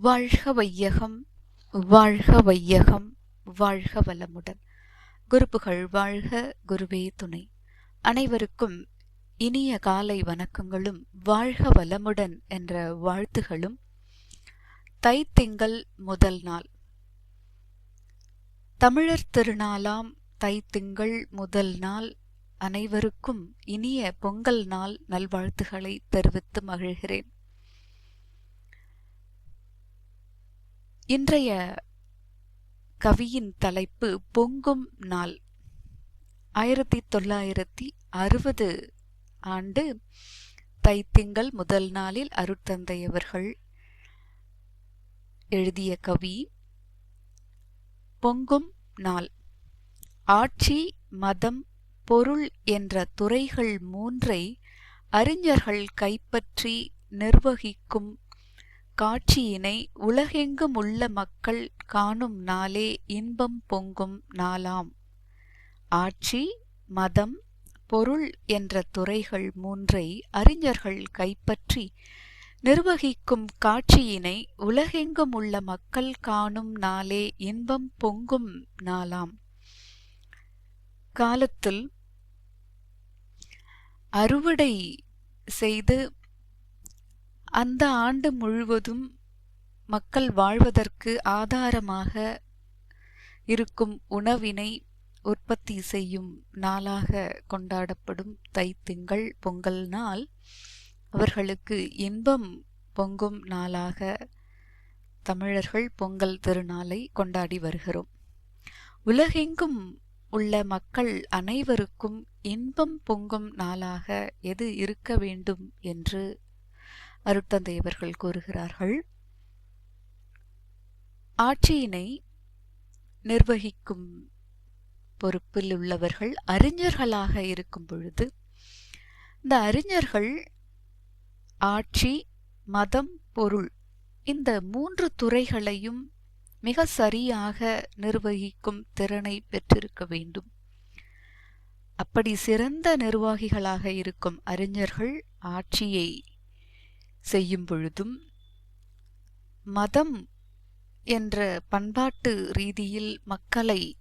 வாழ்க வையகம் வாழ்க வையகம் வாழ்க வளமுடன். குருப்புகள் வாழ்க குருவே துணை. அனைவருக்கும் இனிய காலை வணக்கங்களும் வாழ்க வளமுடன் என்ற வாழ்த்துகளும். தைத்திங்கள் முதல் நாள். தமிழர் திருநாளாம் தைத்திங்கள் முதல் நாள். அனைவருக்கும் இனிய பொங்கல் நாள் நல்வாழ்த்துக்களை தெரிவித்து மகிழ்கிறேன். இன்றைய கவியின் தலைப்பு பொங்கும் நாள். ஆயிரத்தி தொள்ளாயிரத்தி அறுபது ஆண்டு தைத்திங்கள் முதல் நாளில் அருட்தந்தை அவர்கள் எழுதிய கவி பொங்கும் நாள். ஆட்சி மதம் பொருள் என்ற துறைகள் மூன்றை அறிஞர்கள் கைப்பற்றி நிர்வகிக்கும் காட்சியினை உலகெங்கும் உள்ள மக்கள் காணும் நாளே இன்பம் பொங்கும் நாளாம். ஆட்சி மதம் பொருள் என்ற துறைகள் மூன்றை அறிஞர்கள் கைப்பற்றி நிர்வகிக்கும் காட்சியினை உலகெங்கும் உள்ள மக்கள் காணும் நாளே இன்பம் பொங்கும் நாளாம். காலத்தில் அறுவடை செய்து அந்த ஆண்டு முழுவதும் மக்கள் வாழ்வதற்கு ஆதாரமாக இருக்கும் உணவினை உற்பத்தி செய்யும் நாளாக கொண்டாடப்படும் தைத்திங்கள் பொங்கல் நாள். அவர்களுக்கு இன்பம் பொங்கும் நாளாக தமிழர்கள் பொங்கல் திருநாளை கொண்டாடி வருகிறோம். உலகெங்கும் உள்ள மக்கள் அனைவருக்கும் இன்பம் பொங்கும் நாளாக எது இருக்க வேண்டும் என்று அருட்தந்தையவர்கள் கூறுகிறார்கள் ஆட்சியினை நிர்வகிக்கும் பொறுப்பில் உள்ளவர்கள் அறிஞர்களாக இருக்கும் பொழுது இந்த அறிஞர்கள் ஆட்சி மதம் பொருள் இந்த மூன்று துறைகளையும் மிக சரியாக நிர்வகிக்கும் திறனை பெற்றிருக்க வேண்டும். அப்படி சிறந்த நிர்வாகிகளாக இருக்கும் அறிஞர்கள் ஆட்சியை செய்யும் பொழுதும் மதம் என்ற பண்பாட்டு ரீதியில் மக்களை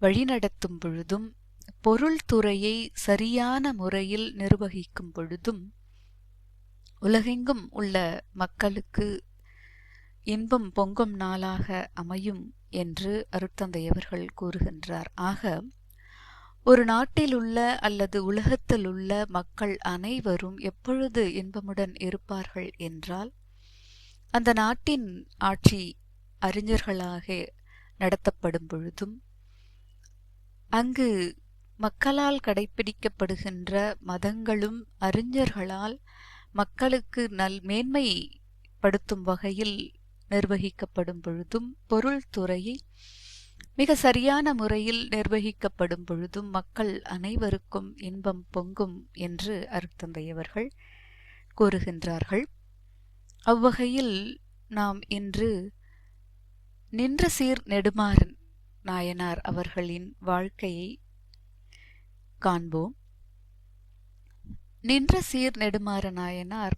வழிநடத்தும் பொழுதும் பொருள் துறையை சரியான முறையில் நிர்வகிக்கும் பொழுதும் உலகெங்கும் உள்ள மக்களுக்கு இன்பம் பொங்கும் நாளாக அமையும் என்று அருத்தந்தையவர்கள் கூறுகின்றார். ஆக ஒரு நாட்டில் உள்ள அல்லது உலகத்தில் உள்ள மக்கள் அனைவரும் எப்பொழுது இன்பமுடன் இருப்பார்கள் என்றால் அந்த நாட்டின் ஆட்சி அறிஞர்களாக நடத்தப்படும் பொழுதும் அங்கு மக்களால் கடைபிடிக்கப்படுகின்ற மதங்களும் அறிஞர்களால் மக்களுக்கு நல் மேன்மைப்படுத்தும் வகையில் நிர்வகிக்கப்படும் பொழுதும் பொருள் துறையை மிக சரியான முறையில் நிர்வகிக்கப்படும் பொழுதும் மக்கள் அனைவருக்கும் இன்பம் பொங்கும் என்று அருட்தந்தையவர்கள் கூறுகின்றார்கள். அவ்வகையில் நாம் இன்று நின்ற சீர் நெடுமாறன் நாயனார் அவர்களின் வாழ்க்கையை காண்போம். நின்ற சீர் நெடுமாற நாயனார்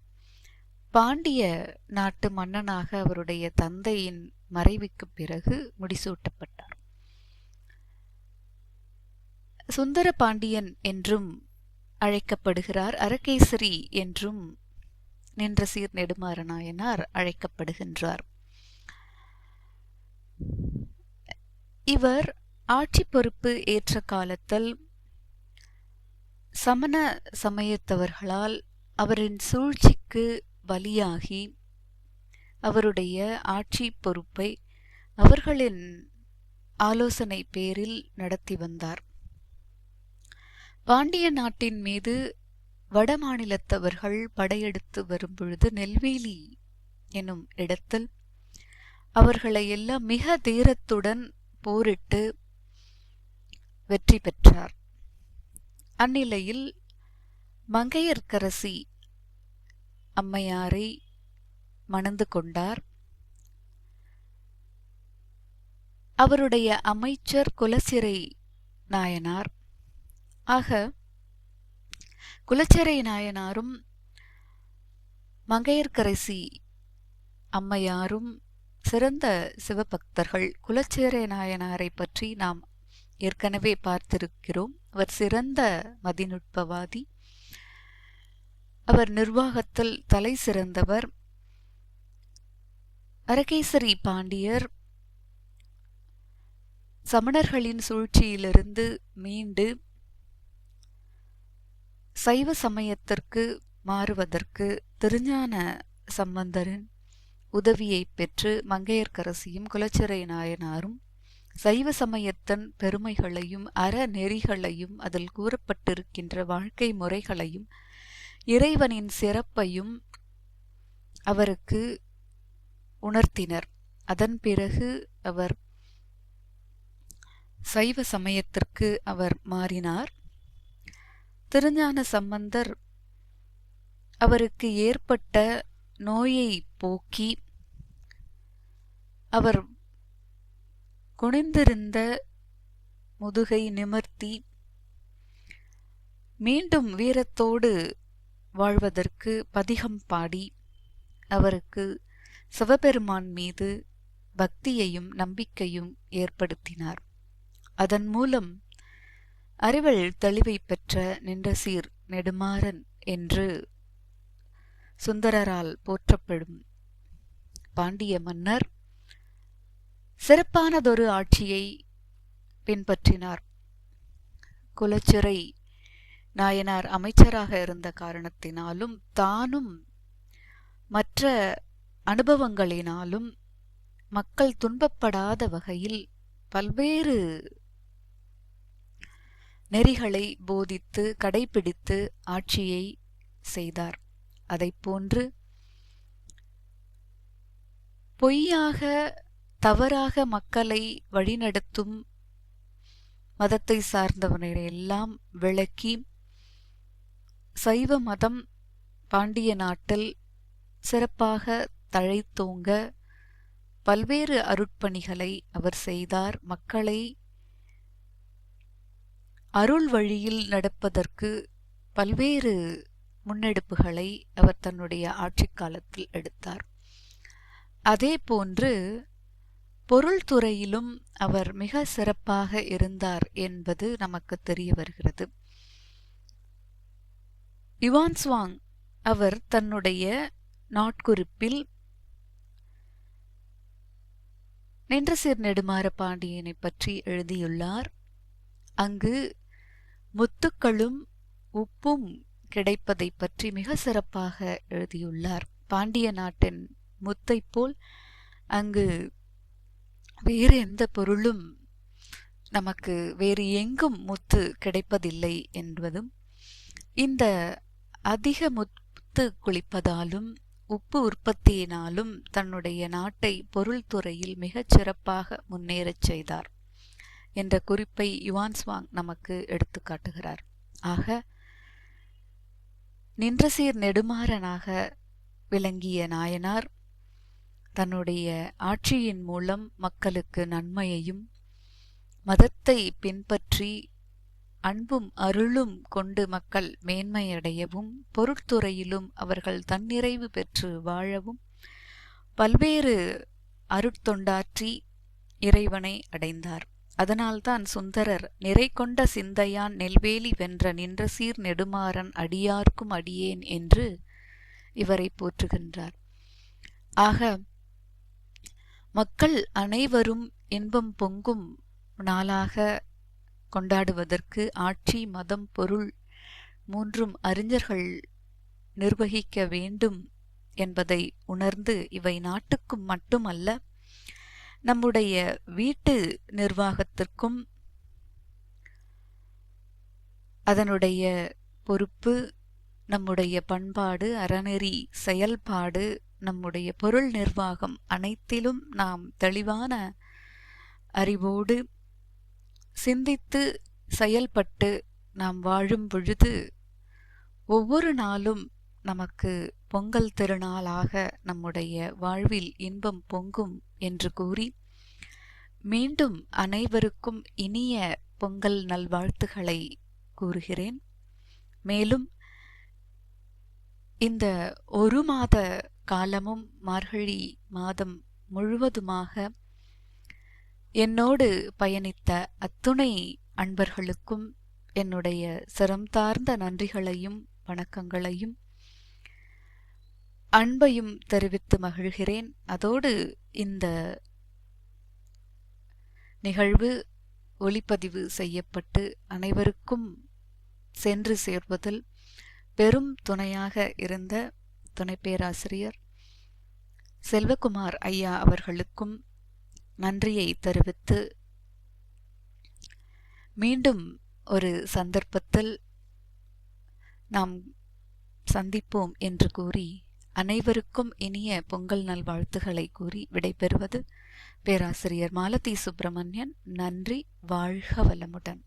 பாண்டிய நாட்டு மன்னனாக அவருடைய தந்தையின் மறைவுக்கு பிறகு முடிசூட்டப்பட்டார். சுந்தர பாண்டியன் என்றும் அழைக்கப்படுகிறார் அரகேசரி என்றும் நின்ற சீர் நெடுமாற நாயனார் அழைக்கப்படுகின்றார். இவர் ஆட்சி பொறுப்பு ஏற்ற காலத்தில் சமண சமயத்தவர்களால் அவரின் சூழ்ச்சிக்கு பலியாகி அவருடைய ஆட்சி பொறுப்பை அவர்களின் ஆலோசனை பேரில் நடத்தி வந்தார். பாண்டிய நாட்டின் மீது வடமாநிலத்தவர்கள் படையெடுத்து வரும்பொழுது நெல்வேலி எனும் இடத்தில் அவர்களை எல்லாம் மிக தீரத்துடன் போரிட்டு வெற்றி பெற்றார். அந்நிலையில் மங்கையர்க்கரசி அம்மையாரை மணந்து கொண்டார். அவருடைய அமைச்சர் குலசிறை நாயனார். ஆக குலச்சிறை நாயனாரும் மங்கையர்கரசி அம்மையாரும் சிறந்த சிவபக்தர்கள். குலச்சேரை நாயனாரை பற்றி நாம் ஏற்கனவே பார்த்திருக்கிறோம். அவர் சிறந்த மதிநுட்பவாதி. அவர் நிர்வாகத்தில் தலை சிறந்தவர். அரகேசரி பாண்டியர் சமணர்களின் சூழ்ச்சியிலிருந்து மீண்டு சைவ சமயத்திற்கு மாறுவதற்கு திருஞான சம்பந்தரின் உதவியை பெற்று மங்கையர்க்கரசியும் குலச்சிறை நாயனாரும் சைவ சமயத்தின் பெருமைகளையும் அறநெறிகளையும் அதில் கூறப்பட்டிருக்கின்ற வாழ்க்கை முறைகளையும் இறைவனின் சிறப்பையும் அவருக்கு உணர்த்தினர். அதன் பிறகு அவர் சைவ சமயத்திற்கு அவர் மாறினார். திருஞான சம்பந்தர் அவருக்கு ஏற்பட்ட நோயை போக்கி அவர் குனிந்திருந்த முதுகை நிமிர்த்தி மீண்டும் வீரத்தோடு வாழ்வதற்கு பதிகம் பாடி அவருக்கு சிவபெருமான் மீது பக்தியையும் நம்பிக்கையும் ஏற்படுத்தினார். அதன் மூலம் அறிவள் தெளிவை பெற்ற நின்ற சீர் நெடுமாறன் என்று சுந்தரரால் போற்றப்படும் பாண்டிய மன்னர் சிறப்பானதொரு ஆட்சியை பின்பற்றினார். குலச்சிறை நாயனார் அமைச்சராக இருந்த காரணத்தினாலும் தானும் மற்ற அனுபவங்களினாலும் மக்கள் துன்பப்படாத வகையில் பல்வேறு நெறிகளை போதித்து கடைபிடித்து ஆட்சியை செய்தார். போன்று பொய்யாக தவறாக மக்களை வழிநடத்தும் மதத்தை சார்ந்தவனை எல்லாம் விளக்கி சைவ மதம் பாண்டிய நாட்டில் சிறப்பாக தழைத்தோங்க. பல்வேறு அருட்பணிகளை அவர் செய்தார். மக்களை அருள் வழியில் நடப்பதற்கு பல்வேறு முன்னெடுப்புகளை அவர் தன்னுடைய ஆட்சி காலத்தில் எடுத்தார். அதே போன்று பொருள் துறையிலும் அவர் மிக சிறப்பாக இருந்தார் என்பது நமக்கு தெரிய வருகிறது. இவான்ஸ்வாங் அவர் தன்னுடைய நாட்குறிப்பில் நின்றசீர் நெடுமாற பாண்டியனை பற்றி எழுதியுள்ளார். அங்கு முத்துக்களும் உப்பும் கிடைப்பதை பற்றி மிக சிறப்பாக எழுதியுள்ளார். பாண்டிய நாட்டின் முத்தை போல் அங்கு வேறு எந்த பொருளும் நமக்கு வேறு எங்கும் முத்து கிடைப்பதில்லை என்பதும் இந்த அதிக முத்து குளிப்பதாலும் உப்பு உற்பத்தியினாலும் தன்னுடைய நாட்டை பொருள் துறையில் மிகச் சிறப்பாக முன்னேறச் செய்தார் என்ற குறிப்பை யுவான்ஸ்வாங் நமக்கு எடுத்து காட்டுகிறார். ஆக நின்றசீர் நெடுமாறனாக விளங்கிய நாயனார் தன்னுடைய ஆட்சியின் மூலம் மக்களுக்கு நன்மையையும் மதத்தை பின்பற்றி அன்பும் அருளும் கொண்டு மக்கள் மேன்மையடையவும் பொருட்துறையிலும் அவர்கள் தன்னிறைவு பெற்று வாழவும் பல்வேறு அருட்தொண்டாற்றி இறைவனை அடைந்தார். அதனால்தான் சுந்தரர் நிறை கொண்ட சிந்தையான் நெல்வேலி வென்ற நின்ற சீர் நெடுமாறன் அடியார்க்கும் அடியேன் என்று இவரை போற்றுகின்றார். ஆக மக்கள் அனைவரும் இன்பம் பொங்கும் நாளாக கொண்டாடுவதற்கு ஆட்சி மதம் பொருள் மூன்றும் அறிஞர்கள் நிர்வகிக்க வேண்டும் என்பதை உணர்ந்து இவை நாட்டுக்கும் மட்டுமல்ல நம்முடைய வீட்டு நிர்வாகத்திற்கும் அதனுடைய பொறுப்பு நம்முடைய பண்பாடு அறநெறி செயல்பாடு நம்முடைய பொருள் நிர்வாகம் அனைத்திலும் நாம் தெளிவான அறிவோடு சிந்தித்து செயல்பட்டு நாம் வாழும் பொழுது ஒவ்வொரு நாளும் நமக்கு பொங்கல் திருநாளாக நம்முடைய வாழ்வில் இன்பம் பொங்கும் என்று கூறி மீண்டும் அனைவருக்கும் இனிய பொங்கல் நல்வாழ்த்துக்களை கூறுகிறேன். மேலும் இந்த ஒரு மாத காலமும் மார்கழி மாதம் முழுவதுமாக என்னோடு பயணித்த அத்துணை அன்பர்களுக்கும் என்னுடைய சிரம் தார்ந்த நன்றிகளையும் வணக்கங்களையும் அன்பையும் தெரிவித்து மகிழ்கிறேன். அதோடு இந்த நிகழ்வு ஒளிப்பதிவு செய்யப்பட்டு அனைவருக்கும் சென்று சேர்வதில் பெரும் துணையாக இருந்த துணை பேராசிரியர் செல்வகுமார் ஐயா அவர்களுக்கும் நன்றியை தெரிவித்து மீண்டும் ஒரு சந்தர்ப்பத்தில் நாம் சந்திப்போம் என்று கூறி அனைவருக்கும் இனிய பொங்கல் நல்வாழ்த்துக்களை கூறி விடைபெறுவது பேராசிரியர் மாலதி சுப்பிரமணியன். நன்றி வாழ்க வளமுடன்.